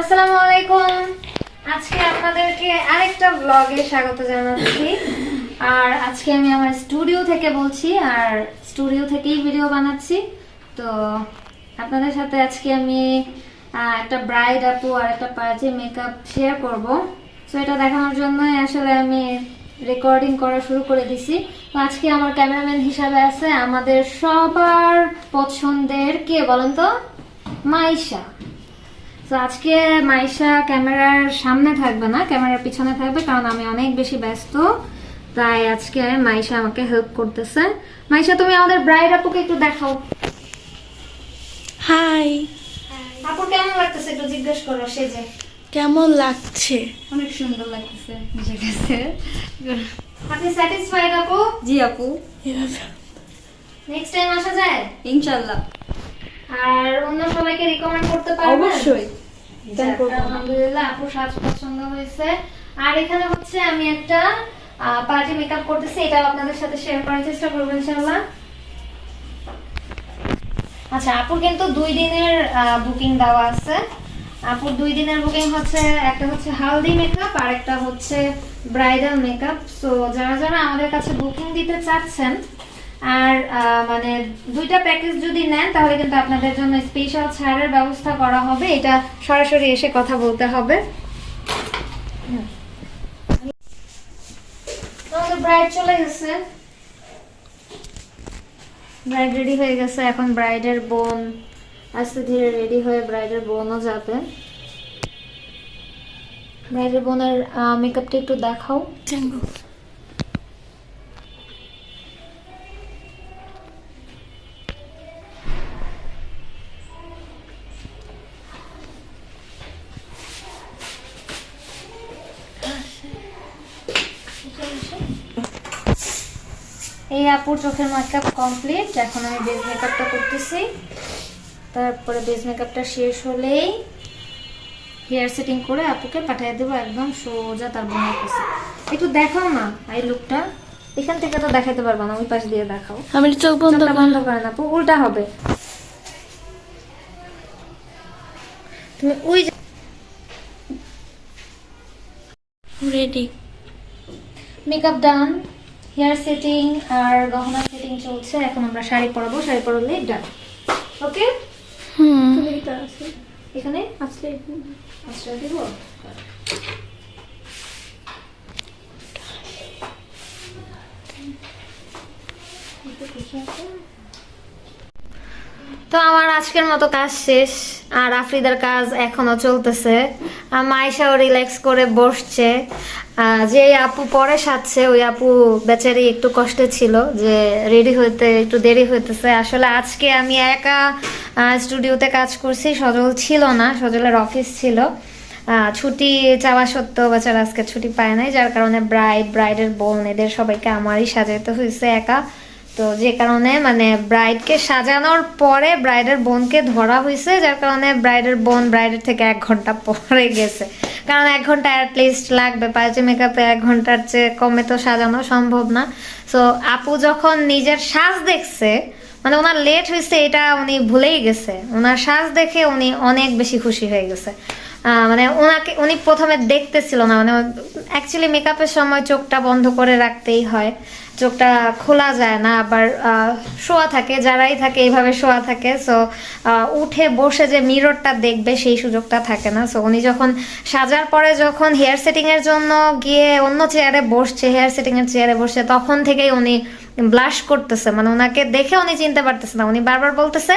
আসসালামু আলাইকুম। আজকে আপনাদেরকে আরেকটা ব্লগে স্বাগত জানাচ্ছি। আর আজকে আমি আমার স্টুডিও থেকে বলছি, আর স্টুডিও থেকেই ভিডিও বানাচ্ছি। তো আপনাদের সাথে আজকে আমি একটা ব্রাইড আপু আর একটা পার্টি মেকআপ শেয়ার করব। তো এটা দেখানোর জন্যই আসলে আমি রেকর্ডিং করা শুরু করে দিছি। তো আজকে আমার ক্যামেরাম্যান হিসাবে আছে আমাদের সবার পছন্দের কে বলেন তো? মাইশা। তো আজকে মাইশা ক্যামেরার সামনে থাকবে না ক্যামেরার পিছনে থাকবে কারণ আমি অনেক বেশি ব্যস্ত তাই আজকে মাইশা আমাকে হেল্প করতেছে। মাইশা তুমি আমাদের ব্রাইড আপুকে একটু দেখাও। হাই আপু কেমন লাগতেছে একটু জিজ্ঞেস করো সে যে। কেমন লাগছে? অনেক সুন্দর লাগতেছে আছে আপনি স্যাটিসফাইড আপু? জি আপু। নেক্সট টাইম আসা যায়? ইনশাল্লাহ আর অন্য সবাইকে রিকমেন্ড করতে পারবেন? অবশ্যই। আলহামদুলিল্লাহ আপু সাজ পছন্দ হয়েছে। আর এখানে হচ্ছে আমি একটা পার্টি মেকআপ করতেছি এটাও আপনাদের সাথে শেয়ার করার চেষ্টা করব ইনশাআল্লাহ। আচ্ছা আপুর কিন্তু দুই দিনের বুকিং দেওয়া আছে। আপুর দুই দিনের বুকিং হচ্ছে একটা হচ্ছে হালদি মেকআপ আর একটা হচ্ছে ব্রাইডাল মেকআপ সো যারা যারা আমাদের কাছে বুকিং দিতে চাচ্ছেন আর মানে দুইটা প্যাকেজ যদি নেন, তাহলে কিন্তু আপনাদের জন্য স্পেশাল ছাড়ের ব্যবস্থা করা হবে। এটা সরাসরি এসে কথা বলতে হবে। ব্রাইড চলে গেছে। ব্রাইড রেডি হয়ে গেছে। এখন ব্রাইডের বোন আস্তে ধীরে রেডি হয়ে ব্রাইডের বোনও যাবে। ব্রাইডের বোনের মেকআপটা একটু দেখাও। এই আপুর চোখের মেকআপ কমপ্লিট এখন আমি বেজ মেকআপটা করতেছি। তারপরে বেজ মেকআপটা শেষ হলেই হেয়ার সেটিং করে আপুকে পাঠিয়ে দেবো একদম সোজা তার বোনের কাছে। একটু দেখাও না এই লুকটা এখান থেকে তো দেখাতে পারব না ওই পাশ দিয়ে দেখাও। আমি চোখ বন্ধ বন্ধ করেন আপু উল্টা হবে। তুমি ওই ready makeup done hair setting আর গহনা সেটিং চলছে এখন আমরা শাড়ি পরাবো শাড়ি পরালে ডান ওকে হুম। এখানে? আসলে আশ্রয় দিব? তো আমার আজকের মতো কাজ শেষ আর আফ্রিদার কাজ এখনও চলতেছে। আর মাইশাও রিল্যাক্স করে বসছে। যে আপু পরে সাজছে, ওই আপু বেচারি একটু কষ্টে ছিল যে রেডি হইতে, একটু দেরি হইতেছে। আসলে আজকে আমি একা স্টুডিওতে কাজ করছি, সজল ছিল না, সজলের অফিস ছিল। ছুটি চাওয়া সত্ত্বেও বেচারা আজকে ছুটি পায় নাই, যার কারণে ব্রাইড ব্রাইডের বোন, এদের সবাইকে আমারই সাজাইতে হয়েছে একা। তো যে কারণে মানে ব্রাইডকে সাজানোর পরে ব্রাইডের বোনকে ধরা হয়েছে যার কারণে ব্রাইডের বোন ব্রাইডের থেকে এক ঘণ্টা পরে গেছে। কারণ এক ঘণ্টা অ্যাটলিস্ট লাগবে, পার্টি মেকআপে এক ঘণ্টার চেয়ে কমে তো সাজানো সম্ভব না। সো আপু যখন নিজের সাজ দেখছে মানে ওনার লেট হয়েছে এটা উনি ভুলেই গেছে। ওনার সাজ দেখে উনি অনেক বেশি খুশি হয়ে গেছে। মানে ওনাকে, উনি প্রথমে দেখতেছিল না মানে অ্যাকচুয়ালি মেকআপের সময় চোখটা বন্ধ করে রাখতেই হয়। চোখটা খোলা যায় না, আবার শোয়া থাকে, যারাই থাকে এইভাবে শোয়া থাকে। সো উঠে বসে যে মিররটা দেখবে সেই সুযোগটা থাকে না। সো উনি যখন সাজার পরে যখন হেয়ার সেটিংয়ের জন্য গিয়ে অন্য চেয়ারে বসছে হেয়ার সেটিংয়ের চেয়ারে বসছে, তখন থেকেই উনি ব্লাশ করতেছে। মানে ওনাকে দেখে উনি চিনতে পারতেছে না। উনি বারবার বলতেছে,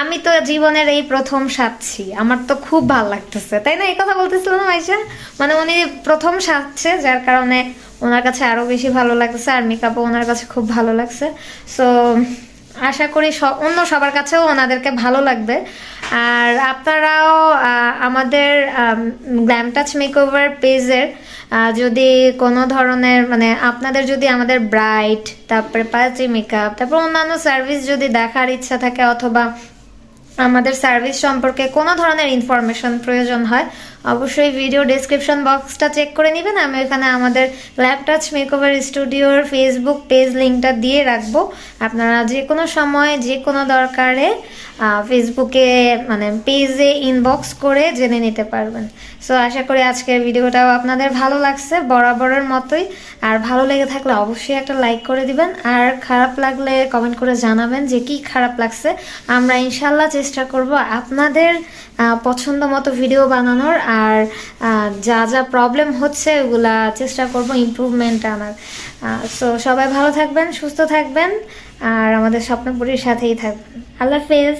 আমি তো জীবনের এই প্রথম সাজছি। আমার তো খুব ভালো লাগতেছে। তাই না? এই কথা বলতেছিল না মাইশা? মানে উনি প্রথম সাজছে, যার কারণে ওনার কাছে আরও বেশি ভালো লাগতেছে আর মেকআপও ওনার কাছে খুব ভালো লাগছে। সো আশা করি অন্য সবার কাছেও ওনাদেরকে ভালো লাগবে। আর আপনারাও আমাদের গ্ল্যাম টাচ মেকওভার পেজের যদি কোনো ধরনের মানে আপনাদের যদি আমাদের ব্রাইট, তারপরে পার্টি মেকআপ, তারপর অন্যান্য সার্ভিস যদি দেখার ইচ্ছা থাকে অথবা আমাদের সার্ভিস সম্পর্কে কোনো ধরনের ইনফরমেশন প্রয়োজন হয় অবশ্যই ভিডিও ডেসক্রিপশন বক্সটা চেক করে নেবেন। আমি এখানে আমাদের ল্যাপটাচ মেকওভার স্টুডিওর ফেসবুক পেজ লিঙ্কটা দিয়ে রাখব। আপনারা যে কোনো সময় যে কোনো দরকারে ফেসবুকে মানে পেজে ইনবক্স করে জেনে নিতে পারবেন। সো আশা করি আজকের ভিডিওটাও আপনাদের ভালো লাগছে, বরাবরের মতোই। আর ভালো লেগে থাকলে অবশ্যই একটা লাইক করে দিবেন। আর খারাপ লাগলে কমেন্ট করে জানাবেন যে কি খারাপ লাগছে। আমরা ইনশাল্লাহ চেষ্টা করব আপনাদের পছন্দ মতো ভিডিও বানানোর। আর যা যা প্রবলেম হচ্ছে ওগুলা চেষ্টা করব ইম্প্রুভমেন্ট আনার। সো সবাই ভালো থাকবেন, সুস্থ থাকবেন, আর আমাদের স্বপ্নপুরীর সাথেই থাকবেন। আল্লাহ হাফেজ।